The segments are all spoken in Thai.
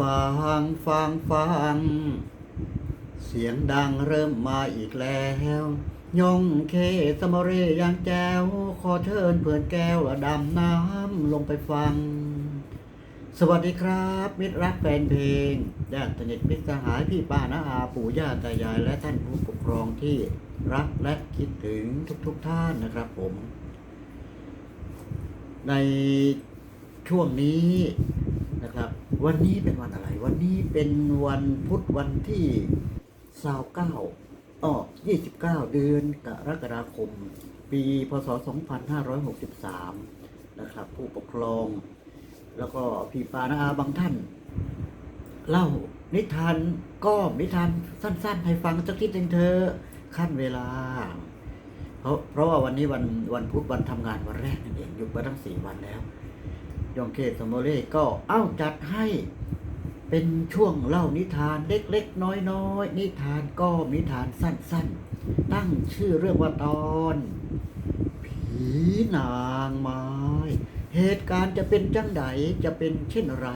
ฟังฟังฟังเสียงดังเริ่มมาอีกแล้วยองเคสมอเรยางแจ้ว ขอเชิญเพื่อนแก้วและดำน้ำลงไปฟัง สวัสดีครับ มิตรรักแฟนเพลงญาติสนิทมิตรสหายพี่ป้าน้าอาปู่ย่าตายายและท่านผู้ปกครองที่รักและคิดถึงทุกๆทท่านนะครับผม ในช่วงนี้ วันนี้เป็นวันอะไร วันนี้เป็นวันพุธวันที่สาวเก้าอ้อยี่สิบเก้าเดือนกรกฎาคม ปีพศสองพันห้าร้อยหกสิบสามนะครับ ผู้ปกครอง แล้วก็พี่ปานาอาบางท่าน เล่านิทานก็นิทานสั้น ๆ ให้ฟังสักทีหนึ่งเธอขั้นเวลา เพราะเพราะว่าวันนี้วันวันพุธวันทำงานวันแรกนั่นเองหยุดมาตั้งสี่วันแล้ว ยองเคสมโมเล่ก็เอ้าจัดให้เป็นช่วงเล่านิทานเล็กๆ น้อยๆ นิทานก็นิทานสั้นๆ ตั้งชื่อเรื่องว่าตอน ผีนางไม้ เหตุการณ์จะเป็นจังไดจะเป็นเช่นไร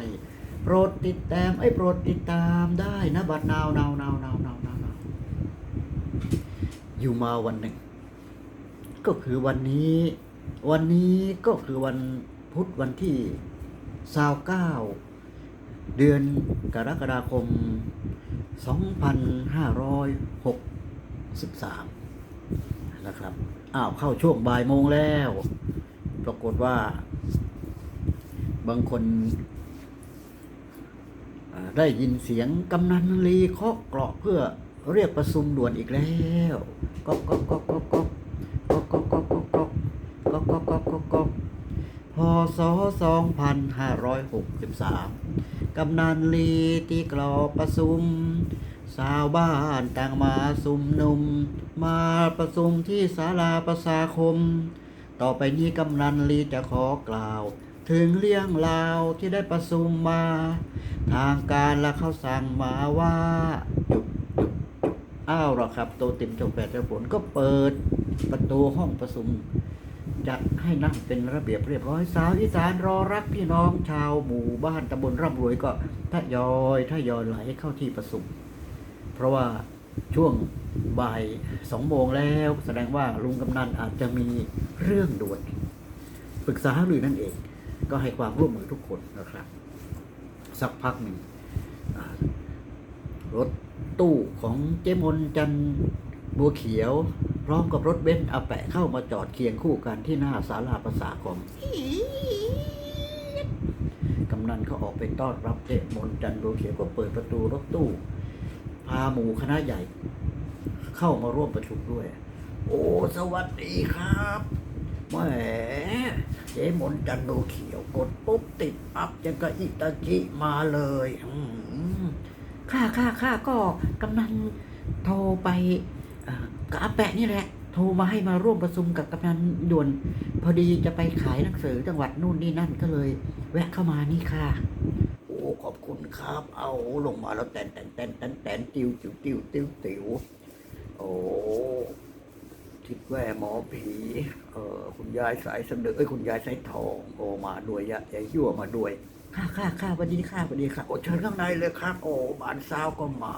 โปรดติดตามไอ้โปรดติดตามได้นะบัดนาวนาวนาวนาวนาวนาวนาวอยู่มาวันหนึ่ง ก็คือวันนี้ วันนี้ก็คือวัน พุธวันที่สาวเก้าเดือนกรกฎาคม 2563 นะครับ อ้าวเข้าช่วงบ่ายโมงแล้ว ปรากฏว่า บางคนได้ยินเสียงกำนันลีเคาะเกราะเพื่อเรียกประชุมด่วนอีกแล้วก็ก็ก็ก็ก็ก็ ศ 2563 กำนันลีตีกรอบประชุม สาวบ้านต่างมาสุมนุม มาประชุมที่ศาลาประชาคม ต่อไปนี้กำนันลีจะขอกล่าว ถึงเรื่องราวที่ได้ประชุมมา ทางการและเขาสั่งมาว่าจุดจุดจุดอ้าวหรอครับโตเต็มจงแปดเจ้าผลก็เปิดประตูห้องประชุม จัดให้นั่งเป็นระเบียบเรียบร้อยสาวอีสานรอรับพี่น้องชาวหมู่บ้านตำบลร่ำรวยก็ทยอยทยอยไหลเข้าที่ประชุมเพราะว่าช่วงบ่ายสองโมงแล้ว แสดงว่าลุงกำนันอาจจะมีเรื่องด่วนปรึกษาหรือนั่นเอง ก็ให้ความร่วมมือทุกคนนะครับ สักพักหนึ่งรถตู้ของเจมนจันท บัวเขียวพร้อมกับรถเบนซ์อาแปะเข้ามาจอดเคียงคู่กันที่หน้าศาลาประสาคมกำนันเขาออกไปต้อนรับเจมนจันบัวเขียวก็เปิดประตูรถตู้ พาหมู่คณะใหญ่ เข้ามาร่วมประชุมด้วย โอ้ สวัสดีครับแหมเจ๊มนจันโดเขียวกดปุ๊บติดปั๊บยังกะอิตาจิมาเลยข้าข้าข้าก็กำนันโทรไป กับอาแปะนี่แหละ โทรมาให้มาร่วมประชุมกับกำนันด่วน พอดีจะไปขายหนังสือจังหวัดนู่นนี่นั่นก็เลย แวะเข้ามานี่ค่ะ โอ้ขอบคุณครับ เอาลงมาแล้วแตนแตนแตนแตนแตนติวติวติวติวติวโอ้ทิดแวหมอผีเออคุณยายสายสำเนึกเอ้ยคุณยายสายทองโอมาด้วยยะยายยั่วมาด้วยค่ะค่ะค่ะสวัสดีค่ะสวัสดีค่ะโอ้เชิญข้างในเลยครับ โอ้บานซาวก็มา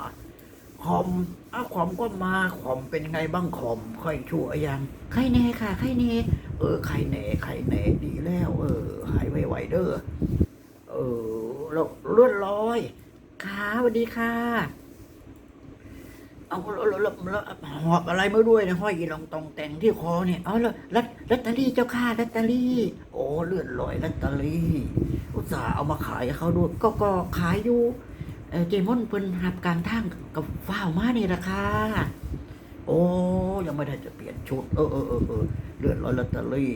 คอมอ้าวคอมก็มาคอมเป็นไงบ้างคอมค่อยชั่วยังไข้แน่ค่ะไข้แน่เออไข้แน่ไข้แน่ดีแล้ว เออ หายไวๆเด้อเออแล้วเลื่อนลอยค่ะสวัสดีค่ะเอาแล้วแล้วแล้วแล้วหอบอะไรมาด้วยเนี่ยห้อยอีลองตองแต่งที่คอเนี่ยเอาแล้วลัตลัตเตอรี่เจ้าค่ะลัตเตอรี่โอ้เลื่อนลอยลัตเตอรี่ อุตส่าห์เอามาขายให้เขาด้วยก็ก็ขายอยู่ เอ่อเจมอนเพิ่นหับกลางทางกับฟ้าวมานี่ราคาโอ้ยังไม่ได้จะเปลี่ยนชุด เออเออเออเออเลื่อนลอยลัตเตอรี่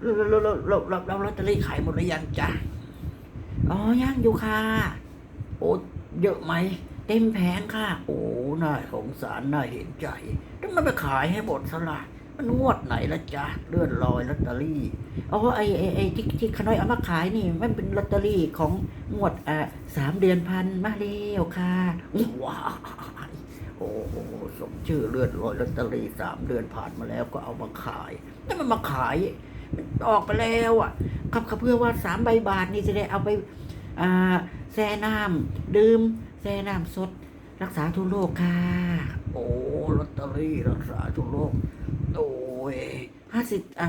แล้วแล้วแล้วแล้วลอตเตอรี่ขายหมดหรือยังจ๊ะอ๋อย่างอยู่ค่ะ โอ้เยอะไหมเต็มแผงค่ะ โอ้น่าสงสารน่าเห็นใจทำไมไปขายให้หมดสละ มันงวดไหนละจ๊ะเลื่อนลอยลอตเตอรี่อ๋อไอไอไอที่ที่ขน้อยเอามาขายนี่ มันเป็นลอตเตอรี่ของงวดอ่าสามเดือนพันมาเร็วค่ะว้ายโอ้โหสมชื่อเลื่อนลอยลอตเตอรี่สามเดือนผ่านมาแล้วก็เอามาขายนี่มันมาขายมันออกไปแล้วอะครับครับเพื่อว่าสามใบบาทนี่จะได้เอาไปอ่าแช่น้ำดื่มแช่น้ำสด รักษาทุกโรคค่ะ โอ้ลอตเตอรี่รักษาทุกโรคโอ้ยห้าสิบอ่า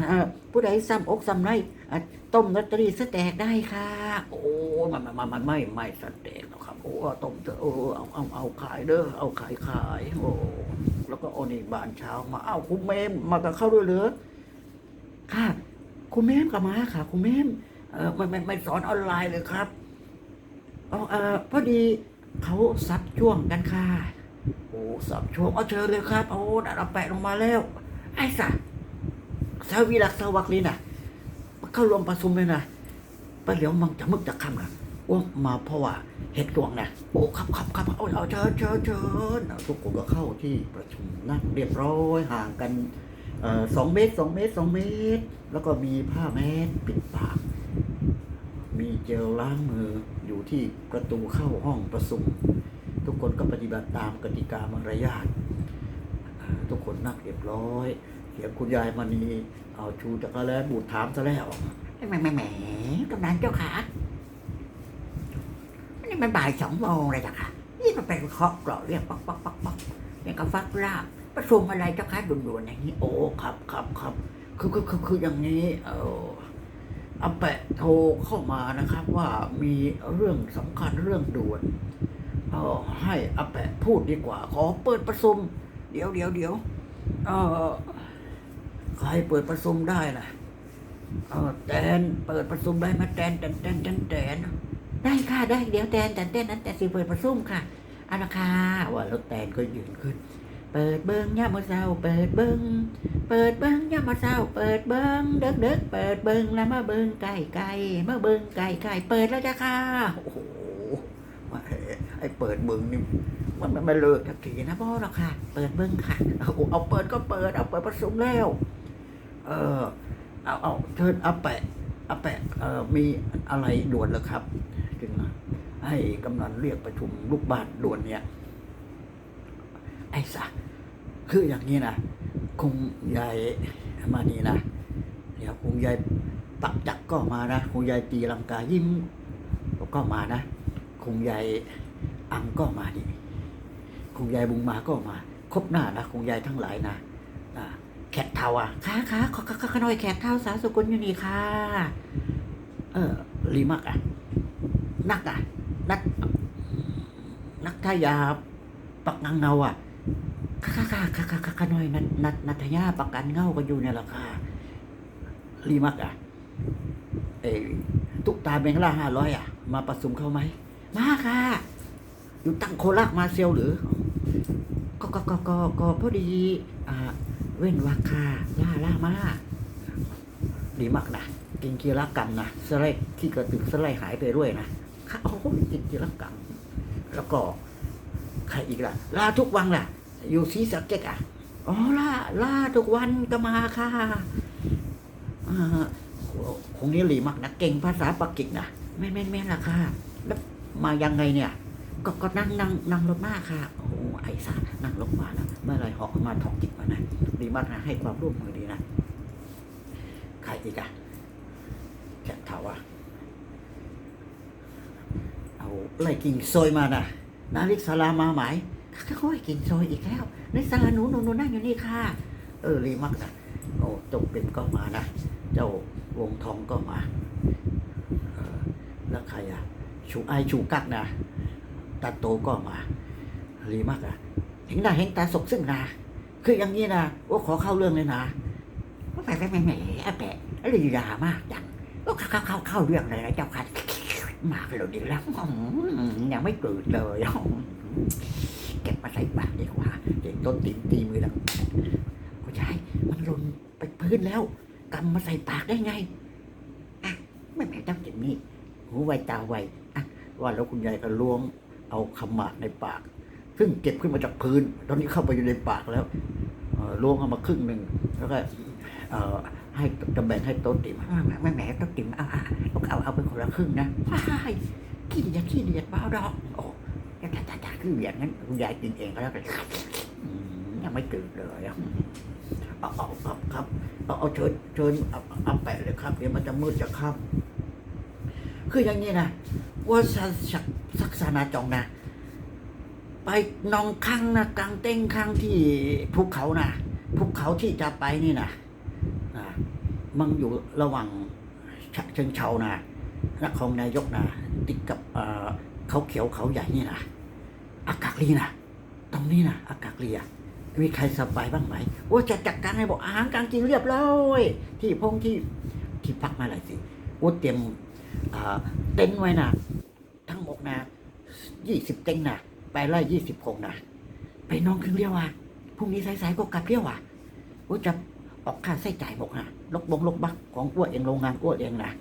ผู้ใดซ้ำอกซ้ำไรอะต้มลอตเตอรี่สแตกได้ค่ะ โอ้มันมันมันมันไม่ไม่สแตกหรอกครับ โอ้ต้มเถอะโอ้เอาเอาเอาขายเด้อเอาขายขายโอ้แล้วก็โอานี่บานเช้ามาเอ้าคุณเมมมากับเข้าด้วยเหรอค่ะ คุณเมมกับมาค่ะ คุณเมมเออไม่ไม่ไม่สอนออนไลน์เลยครับเอาเออพอดีเขาซับช่วงกันค่ะโอ้สับช่วงเอาเชิญเลยครับโอ้ดาราแปะลงมาแล้ว ไอ้สัสสาวีรักสวักลีน่ะเข้ารวมประชุมเลยนะปะเดี๋ยวมังจะมึกจะคำนะว่ามาเพราะว่าเหตุช่วงนะโอ้ครับครับครับเอาเอาเชิญเชิญเชิญทุกคนก็เข้าที่ประชุมนั่งเรียบร้อยห่างกันสองเมตรสองเมตรสองเมตร แล้วก็มีผ้าแมสปิดปาก มีเจลล้างมืออยู่ที่ประตูเข้าห้องประชุมทุกคนก็ปฏิบัติตามกติกามารยาท ทุกคนนั่งเรียบร้อย เสียงคุณยายมณีเอาชูจักรแล้บูดถามซะแล้วแหมแหมแหมกำนันเจ้าขานี่มันบ่ายสองโมงเลยจ้ะค่ะ นี่มันเป็นเคาะเกราะเรียกป๊อกป๊อกป๊อกป๊อกอย่างกับฟักลาบประชุมอะไรเจ้าค่ะด่วนๆอย่างนี้ โอ้ครับครับครับคือคือคือคืออย่างนี้ เอออาแปะโทรเข้ามานะครับ ว่ามีเรื่องสำคัญเรื่องด่วน เออให้อาแปะพูดดีกว่า ขอเปิดประชุม เดี๋ยวเดี๋ยวเดี๋ยวเออใครเปิดประชุมได้นะเออแตนเปิดประชุมได้ไหมาแตนแตนแตนแตนแตนได้ค่ะได้เดี๋ยวแตนแตนแตนนั้นแต่สิเปิดประชุมค่ะเอาค่ะว่าแล้วแตนก็ยืนขึ้น เปิดเบิ้งย่ามาเศร้าเปิดเบิ้งเปิดเบิ้งย่ามาเศร้าเปิดเบิ้งเด็กเด็กเปิดเบิ้งแล้วมาเบิ้งไก่ไก่มาเบิ้งไก่ไก่เปิดแล้วจ้ะค่ะโอ้โหว่าไอ้ไอ้เปิดเบิ้งนี่ มันมันไม่เลิกทักทีนะพ่อหรอกค่ะ เปิดเบิ้งค่ะ เอาเอาเปิดก็เปิด เอาเปิดประชุมแล้ว เออ เอาเอาเชิญอาแปะเอาแปะเออมีอะไรด่วนเหรอครับจึงให้กำนันเรียกประชุมลูกบ้านด่วนเนี่ย ไอ้สักคืออย่างนี้นะคงยายมานี่นะเดี๋ยวคงยายปักจักก็มานะคงยายตีลังกายิ้มก็มานะคงยายอังก็มาดิ คงยายบุงมาก็มาครบหน้านะคงยายทั้งหลายนะอ่าแขกเทาอะค่ะค่ะขอขอขอขอหน่อยแขกเทาสาวสกุลอยู่นี่ค่ะ เออลีมักอะ นักอะ นัก นักทายาปักงังเงาอะค่ะค่ะค่ะค่ะค่ะค่ะหน่อยนัดนัดนัทยาปักกันเงาก็อยู่เนี่ยแหละค่ะลีมักอะเออตุกตาแบงค์ละห้าร้อยอะ มาประชุมเข้าไหม มาค่ะ อยู่ตั้งโคราชมาเซลหรือ ก็ก็ก็ก็พอดีอ่าเว้นวักค่ะล่าล่ามาดีมากนะกินกีรกรรมนะสไลด์ที่กระตึกสไลด์หายไปด้วยนะค่ะโอ้กินกีรกรรมแล้วก็ใครอีกล่ะล่าทุกวันล่ะ อยู่ซีสะเก็ตอะอ๋อล่าล่าทุกวันก็มาค่ะอ่าคงนี้หลีมากนะเก่งภาษาปักกิ่งนะไม่ไม่ไม่ล่ะค่ะ แล้วมายังไงเนี่ย ก็ก็นั่งนั่งนั่งรถมากค่ะโอ้ ไอ้สารนั่งรถมานะเมื่อไรหาะมาถอกจิตมานะดีมากนะให้ความร่วมมือดีนะใครอีกอะแขกเถาอะเอาไล่กิ่งซอยมานะนาริกสารามาไหมก็ค่อยกิ่งซอยอีกแล้วในสาราหนูหนูหนูนั่งอยู่นี่ค่ะ เออรีมักนะโอ้จงเป็นก็มานะเจ้าวงทองก็มาแล้วใครอะชูไอชูกักนะตาโตก็มา รีมากอะเห็นหน้าเห็นตาสกซึ่งนะคืออย่างนี้นะว่าขอเข้าเรื่องเลยนะแหมแหมแหมแหมแปะลีลามากจังก็เข้าเข้าเข้าเรื่องเลยนะเจ้าค่ะมากเลยดีแล้วอยังไม่เกิดเลยเก็บมาใส่ปากดีกว่าเด็กต้นตีนตีมือดังก็ใช่มันหล่นไปพื้นแล้วกำมาใส่ปากได้ไงอะไม่แม่ต้องจิบนี่หูไวตาไวอะว่าแล้วคุณยายก็ล้วงเอาขมะในปาก ซึ่งเก็บขึ้นมาจากพื้น ตอนนี้เข้าไปอยู่ในปากแล้วล้วงเอามาครึ่งหนึ่งแล้วก็ให้จะแบ่งให้โต๊ะติ๋มอ่แม่แม่โต๊ะติ๋มเอาเอาเอาเอาเอาไปคนละครึ่งนะขี้เดียดขี้เดียดเปล่าดอกโอ้จ้าจ้าจ้าจ้าขี้เดียดงั้นคุณยายกินเองก็แล้วกันยังไม่ตื่นเลยเอาเอาครับครับเอาเอาเชิญเชิญเอาเอาแปะเลยครับ เดี๋ยวมันจะมืดจะค่ำคืออย่างนี้นะว่าสักสักษานาจองนะ ไปนองคังนะกลางเต้งคังที่ภูเขานะภูเขาที่จะไปนี่นะอ่ามันอยู่ระหว่างเชิงเชานะนครนายกนะติดกับเขาเขียวเขาใหญ่นี่นะอากาศลีนะตรงนี้นะอากาศลีอะมีใครสบายบ้างไหมว่าจะจัดการให้บอกอาหารกลางกินเรียบร้อยที่พงที่ที่พักมาหลายสิว่าเตรียมเต็นท์ไว้นะทั้งหมดนะยี่สิบเต็นท์นะ ไปไล่ยี่สิบคงนะไปนอนคืนเดียวอะพรุ่งนี้สายๆก็กลับเที่ยวอะว่าจะออกค่าใช้จ่ายหมดนะลกบงลกบักของอ้วเองโรงงานอ้วเองนะ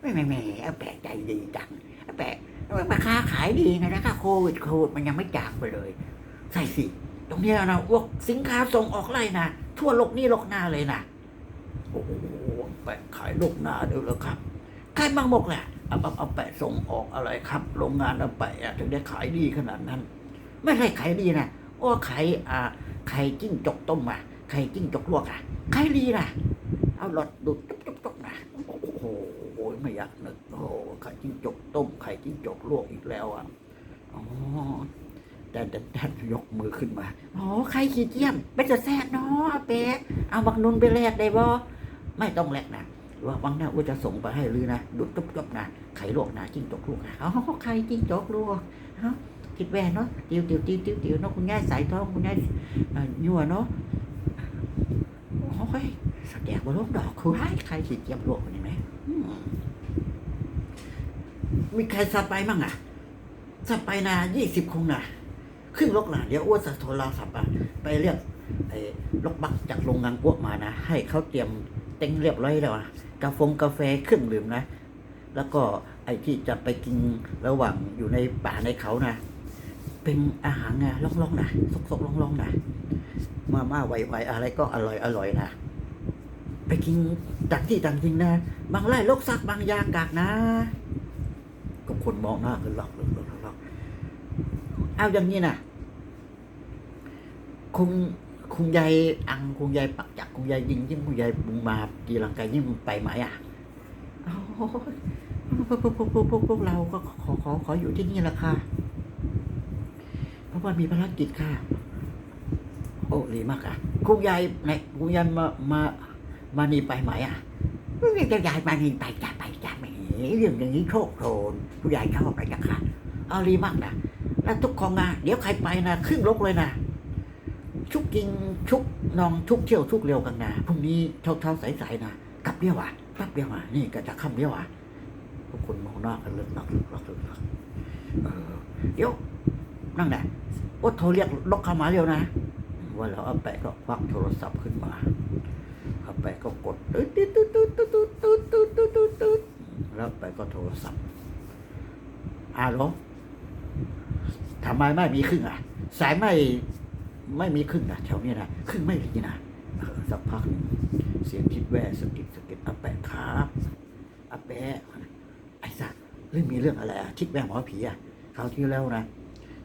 ไม่ไม่ไม่อาแปะใจดีจังอาแปะมาค้าขายดีนะถ้าโควิดโควิดมันยังไม่จากไปเลยใช่สิตรงนี้นะอวกสินค้าส่งออกไล่นะทั่วโลกนี่โลกหน้าเลยนะโอ้โหแปะขายโลกหน้าเด้อแล้วครับขายบางหมกแหละ เอาเอาเอาแปะส่งออกอะไรครับ โรงงานเอาแปะถึงได้ขายดีขนาดนั้น ไม่ใช่ขายดีนะโอ้ขายอ่าไข่จิ้งจกต้มอะไข่จิ้งจกลวกอะขายดีนะเอาหลอดดูดจุ๊บจุ๊บจุ๊บนะโอ้โหไม่อยากนึกโอ้ไข่จิ้งจกต้มไข่จิ้งจกลวกอีกแล้วอะอ๋อแต่แต่แต่ยกมือขึ้นมาอ๋อไข่ขี้เกียจเป็นจะแซ่บเนาะอาเป๊ะเอาบักนุนไปแลกได้บ่ไม่ต้องแลกนะ ว่าวังหน้าว่าจะส่งไปให้ลือนะดุดจุบจบนะไข่ลวกนะจิ้งจกลวกนะอ๋อไข่จิ้งจกลวกฮะคิดแว่เนาะติวติวติวติวติวเนาะคุณยายสายทองคุณยายเอ่ยั่วเนาะโอ้ยสแกกบนโลกดอกคือให้ใครขีดเจียบลวกเห็นไหมมีใครสับไปมั่งอะสับไปนะยี่สิบคงนะขึ้นรถนะเดี๋ยวอ้วนจะโทรศัพท์อะไปเรียกไอ้รถบักจากโรงงานพวกมานะ ให้เขาเตรียม ต็งเรียบร้อยแล้วนะกาแฟกาแฟเครื่องดื่มนะ แล้วก็ไอ้ที่จะไปกินระหว่างอยู่ในป่าในเขานะ เป็นอาหารไงล่องๆนะสกๆล่องๆนะมาม่าไวๆอะไรก็อร่อยอร่อยนะไปกินจากที่ต่างจริงนะ บางไร่ลกซักบางยากากนะ ก็คนมองหน้ากันหลอกหลอกหลอกหลอกเอาอย่างนี้นะคง คงยายอังคงยายปักจักคงยายยิงยิ่งคงยายบุงมาตีลังกายยิ่งไปไหมอะโอ้ยพวกพวกพวกพวกพวกพวกเราก็ขอขอขออยู่ที่นี่แหละค่ะเพราะว่ามีภารกิจค่ะ โอ้ดีมากอะคุณยายไหนคุณยายมามามานี่ไปไหมอะไม่จะยายมานี่ไปจ้าไปจ้าไม่เรื่องอย่างนี้โชคโชนผู้ใหญ่ชอบไปจ้ะค่ะเอาดีมากนะแล้วทุกของงานเดี๋ยวใครไปนะครึ่งลกเลยนะ ชุกกิงชุกนองชุกเที่ยวชุกเร็วกันนะพรุ่งนี้เช้าเช้าสายสายๆนะกลับเดียวอะกลับเดียวอะนี่ก็จะค่ำเดียวอะพวกคนมองหน้ากันเลิกนักเลิกนักเลิกนักเออเดี๋ยวนั่งไหนว่าโทรเรียกล็อกเข้ามาเร็วนะว่าแล้วอาแปะก็ควักโทรศัพท์ขึ้นมาอาแปะก็กดตึ๊ดตึ๊ดตึ๊ดตึ๊ดตึ๊ดตึ๊ดตึ๊ดตึ๊ดตึ๊ดตึ๊ดแล้วอาแปก็โทรศัพท์อาโหลทำไมไม่มีครึ่งอะ สายไม่ ไม่มีครึ่งนะแถวเนี้ยนะครึ่งไม่มีนะสักพักหนึ่งเสียงคิดแว่สะกิดสะกิดอาแปะครับอาแปะไอ้สัสเรื่องมีเรื่องอะไรอะคิดแว่หมอผีอะคราวที่แล้วนะ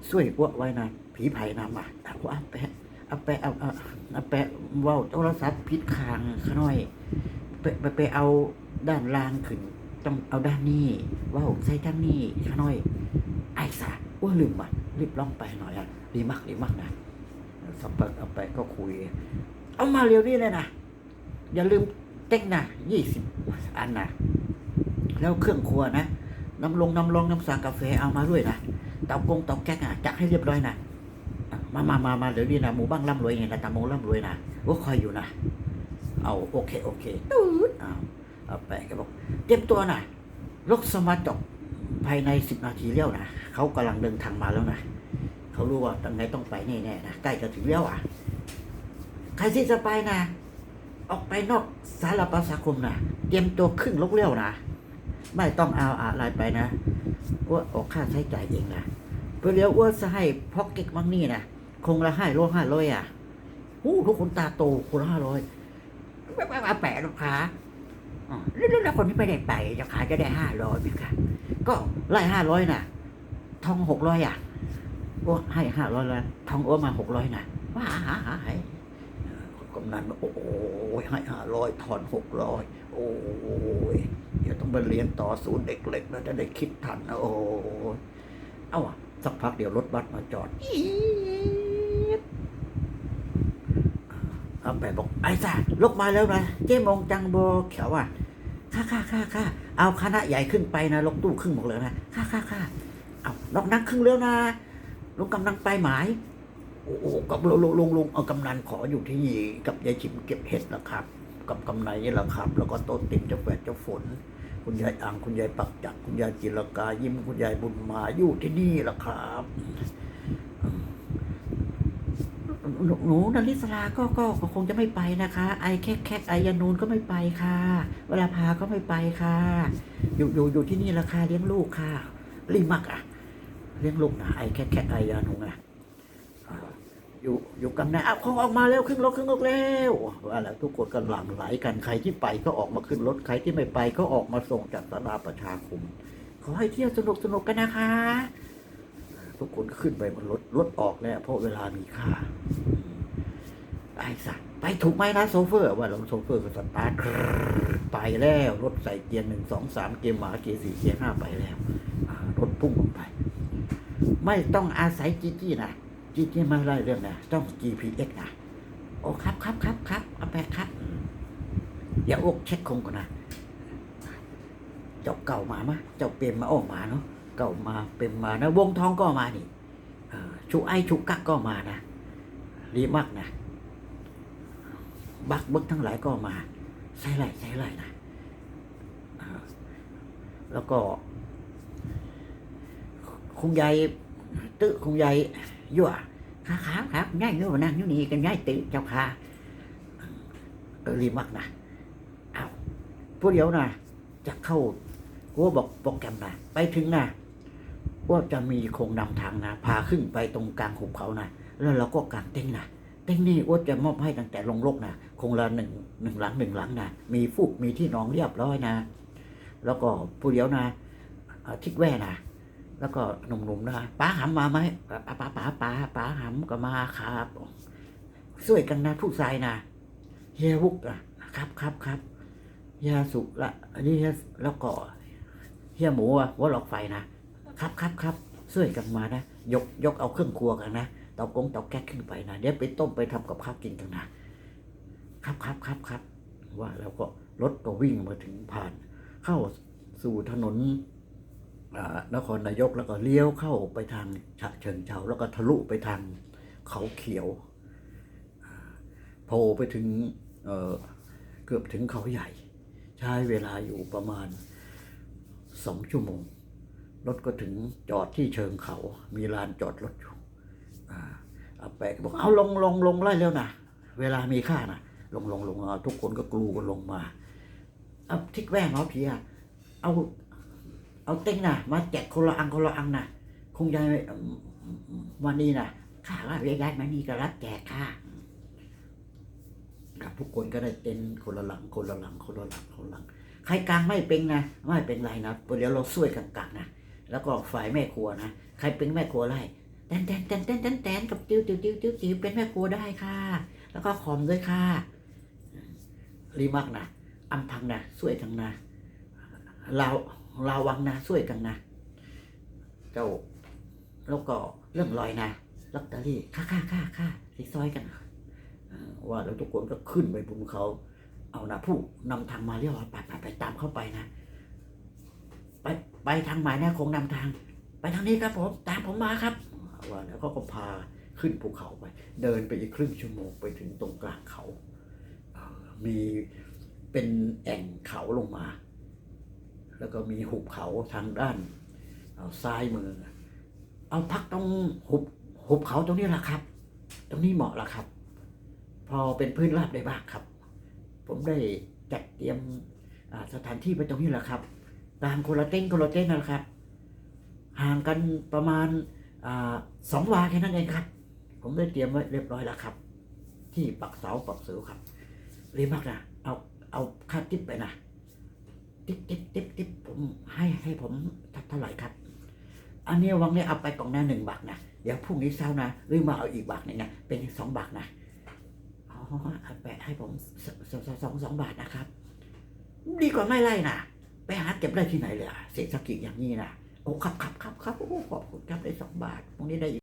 ช่วยอ้วกไว้นะผีไผ่นำอะอ่ว่าอาแปะอาแปะเอาเอาอาแปะว่าโทรศัพท์พิษคางขน้อยไปไปเอาด้านล่างขึ้นต้องเอาด้านนี้ว่าใส่ด้านนี้ขน้อย ไอ้สัสว่าลืมอะรีบล่องไปหน่อยอะดีมากดีมากนะ สัมปักเอาไปก็คุย เอามาเร็วนี่เลยนะ อย่าลืมเต้งนะยี่สิบอันนะแล้วเครื่องครัวนะ น้ำลงน้ำลองน้ำสากาแฟเอามาด้วยนะเตากงเตาแก๊กอะจักให้เรียบร้อยนะอะมามามามาเดี๋ยวนี้นะหมู่บ้านร่ำรวยไงนะตามงร่ำรวยนะว่าคอยอยู่นะเอาโอเคโอเคตูดเอาเอาไปก็บอกเตรียมตัวนะรถสมาร์ทจบภายในสิบนาทีเลี้ยวนะเขากำลังเดินทางมาแล้วนะ เขารู้ว่าตรงไหนต้องไปแน่ๆนะใกล้จะถึงแล้วอะ ใครที่จะไปนะออกไปนอกสารประชาคมนะเตรียมตัวขึ้นลกเลี้ยวนะไม่ต้องเอาอะไรไปนะว่าออกค่าใช้จ่ายเองนะเพื่อเลี้ยวอ้วนจะให้พ็อกเก็ตมังนี่นะคงละห้าโลห้าร้อยอะหูทุกคนตาโตคนละห้าร้อยแปะแปะลูกค้าอ๋อแล้วแล้วคนที่ไม่ได้ไปจะขายจะได้ห้าร้อยไหมคะก็ไล่ห้าร้อยน่ะทองหกร้อยอะ โอ้ให้ห้าร้อยล้วทองโอ้มาหกร้อยนะว้าหาหาให้กำนันโอ้โหให้ห้าร้อยถอนหกร้อยโอ้ยเดี๋ยวต้องไปเรียนต่อศูนย์เด็กเล็กแล้วจะได้คิดทันนะโอ้ยเอ้าสักพักเดี๋ยวรถบัสมาจอดอีอาไปบอกไอ้ซ่าลกมาแล้วนะเจ๊มองจังโบเขียวอะค่าค่าค่าค่าเอาคณะใหญ่ขึ้นไปนะลกตู้ครึ่งหมดเลยนะค่าค่าค่าเอาลกนั่งครึ่งแล้วนะ ลุงกำลังไปหมายโอ้โหกับลุงลุงลุงเอากำนันขออยู่ที่กับยายชิมเก็บเห็ดนะครับ กับกำไนนี่แหละครับ แล้วก็โต๊ะติ่มเจ้าแฝดเจ้าฝน คุณยายอังคุณยายปักจักคุณยายจิรกายิ้มคุณยายบุญมาอยู่ที่นี่แหละครับหนูนาริสลาก็ก็ก็คงจะไม่ไปนะคะ ไอแคกแคกไอยานูนก็ไม่ไปค่ะ เวลาพาก็ไม่ไปค่ะ อยู่อยู่อยู่ที่นี่ละค่ะเลี้ยงลูกค่ะรีมักอะ เลี้ยงลูกนะไอแคกแคกไอยานูนอะอยู่อยู่กันนะอ้าวเขาออกมาแล้วขึ้นรถขึ้นรถแล้วว่าแล้วทุกคนก็หลังไหลกันใครที่ไปก็ออกมาขึ้นรถใครที่ไม่ไปก็ออกมาส่งจากสาราประชาคมขอให้เที่ยวสนุกสนุกกันนะคะ ทุกคนขึ้นไปบนรถรถออกแล้วเพราะเวลามีค่าไอ้สัตว์ไปถูกไหมนะโซเฟอร์ ว่าเราโซเฟอร์ก็สตาร์ทไปแล้ว รถใส่เกียร์หนึ่งสองสามเกียร์หมาเกียร์สี่เกียร์ห้าไปแล้ว รถพุ่งลงไป ไม่ต้องอาศัยจีจี้นะจีจี้มาไล่เรื่องนะต้อง GPS นะโอ้ครับครับครับครับเอาไปครับอืมเดี๋ยวอกเช็คคงก่อนนะเจ้าเก่ามามะเจ้าเปรมมาโอ้มาเนาะเก่ามาเปรมมานะวงทองก็มานี่ชูไอชูกักก็มานะรีมักนะบักบึกทั้งหลายก็มาใส่ไหลใส่ไหลนะแล้วก็ คงใหญ่ตึคงใหญ่ยั่วขาขาครับง่ายเงี้ยนั่งอยู่นี่กันง่ายตึเจ้าค่ะเออรีมักนะเอาผู้เดียวนะจะเข้าว่าบอกโปรแกรมนะไปถึงนะว่าจะมีโครงนำทางนะพาขึ้นไปตรงกลางหุบเขานะแล้วเราก็กางเต็นท์นะเต็นท์นี่ว่าจะมอบให้ตั้งแต่ลงโลกนะคงละหนึ่งหนึ่งหลังหนึ่งหลังนะมีฟูกมีที่นอนเรียบร้อยนะ แล้วก็ผู้เดียวนะอ่าทิกแว่นะ แล้วก็หนุ่มๆนะป้าหำมาไหมป้าป้าป้าป้าป้าหำก็มาครับช่วยกันนะผู้ชายนะเฮียวุกอะครับครับครับเฮียสุละอันนี้เฮียแล้วก็เฮียหมูอะหัวหลอกไฟนะครับครับครับช่วยกันมานะยกยกเอาเครื่องครัวกันนะเตากงเตาแก๊สขึ้นไปนะเดี๋ยวไปต้มไปทำกับข้าวกินกันนะครับครับครับครับว่าแล้วก็รถก็วิ่งมาถึงผ่าน เข้าสู่ถนน นครนายกแล้วก็เลี้ยวเข้าไปทางฉะเชิงเทราแล้วก็ทะลุไปทางเขาเขียวอ่าโผล่ไปถึงเอ่อเกือบถึงเขาใหญ่ ใช้เวลาอยู่ประมาณสองชั่วโมง รถก็ถึงจอดที่เชิงเขา มีลานจอดรถอยู่อ่าอาแปะก็บอกเอาลงลงลงไล่แล้วนะเวลามีค่านะลงลงลงอ่าทุกคนก็กลูกันลงมาเอาทิกแว่งเอาเพียเอา เอาเต็งนะมาแจกคนละอังคนละอังนะคงยายวันนี้นะข้าว่าเรียกยายมานี่ก็รับแจกค่ะครับทุกคนก็ได้เต็นคนละหลังคนละหลังคนละหลังคนละหลังใครกลางไม่เป็นนะไม่เป็นไรนะเดี๋ยวเราช่วยกันกักนะแล้วก็ฝ่ายแม่ครัวนะใครเป็นแม่ครัวไล่แตนแตนแตนแตนแตนแตนกับติ้วติ้วติ้วติ้วติ้วเป็นแม่ครัวได้ค่ะ แล้วก็ขอมด้วยค่ะรีมักนะอำพังนะช่วยกันนะเรา ราวังนะช่วยกันนะ เจ้าแล้วก็เรื่องลอยนะลอตเตอรี่ค่าค่าค่าค่าสิซอยกันว่าแล้วทุกคนก็ขึ้นไปบนเขา เอานะผู้นำทางมาเรียกว่าไปไปไปตามเข้าไปนะ ไปไปทางหมายนะคงนำทาง ไปทางนี้ครับผมตามผมมาครับว่าแล้วก็พาขึ้นภูเขาไป เดินไปอีกครึ่งชั่วโมงไปถึงตรงกลางเขา มีเป็นแอ่งเขาลงมา แล้วก็มีหุบเขาทางด้านเอ่อซ้ายมือ เอาพักตรงหุบหุบเขาตรงนี้แหละครับ ตรงนี้เหมาะละครับ พอเป็นพื้นราบได้บ้างครับ ผมได้จัดเตรียมสถานที่ไปตรงนี้แหละครับ ตามคนละเต้นคนละเต้นนั่นแหละครับ ห่างกันประมาณอสองวาแค่นั้นเองครับ ผมได้เตรียมไว้เรียบร้อยแล้วครับ ที่ปักเสาปักเสือครับเรียบมากนะเอาเอาค่าทิปไปนะ ทิปทิปทิปทิปผมให้ให้ผมเท่าไหร่ครับ อันนี้วังเนี่ยเอาไปกล่องหน้าหนึ่งบาทนะเดี๋ยวพรุ่งนี้เช้านะหรือมาเอาอีกบาทหนึงนะเป็นสองบาทนะอ๋อเอาแปให้ผมสสสสองสองบาทนะครับ ดีกว่าไม่ไล่นะไปหาเก็บได้ที่ไหนเลยอะเศรษฐกิจอย่างนี้นะโอ้ครับครับครับครับโอ้ขอบคุณครับได้สองบาทพรุ่งนี้ได้